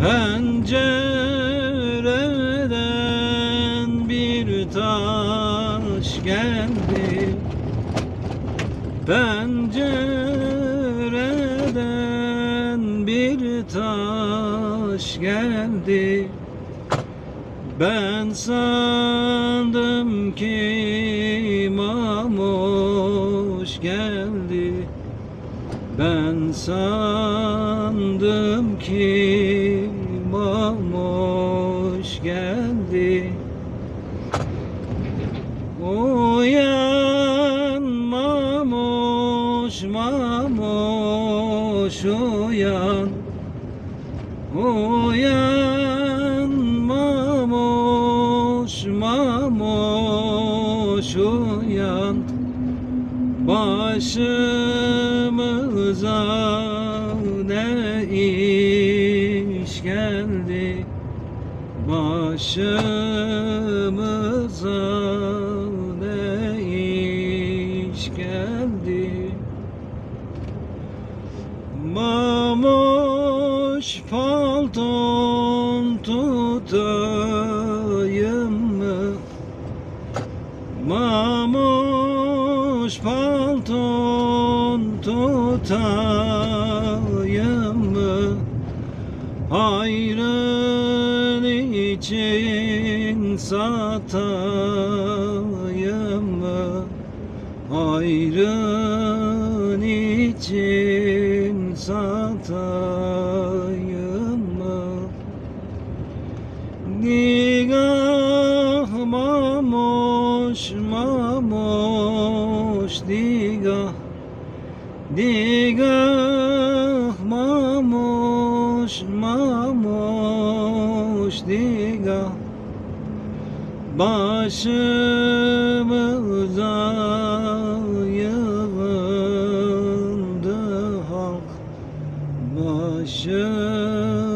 Pencereden bir taş geldi. Pencereden bir taş geldi. Ben sandım ki mamuş geldi. Ben sandım ki mamuş geldi. Uyan mamuş mamuş uyan. Uyan mamuş mamuş uyan. Başımıza ne iş geldi Başımıza ne iş geldi Mamuş palton tutayım mı? Mamuş palton tutayım mı? Hayrın için satayım mı? İçin satayım mı? Nigah mamuş mamuş nigah Nigah mamuş nigah Başımıza yığıldı halk. Başımıza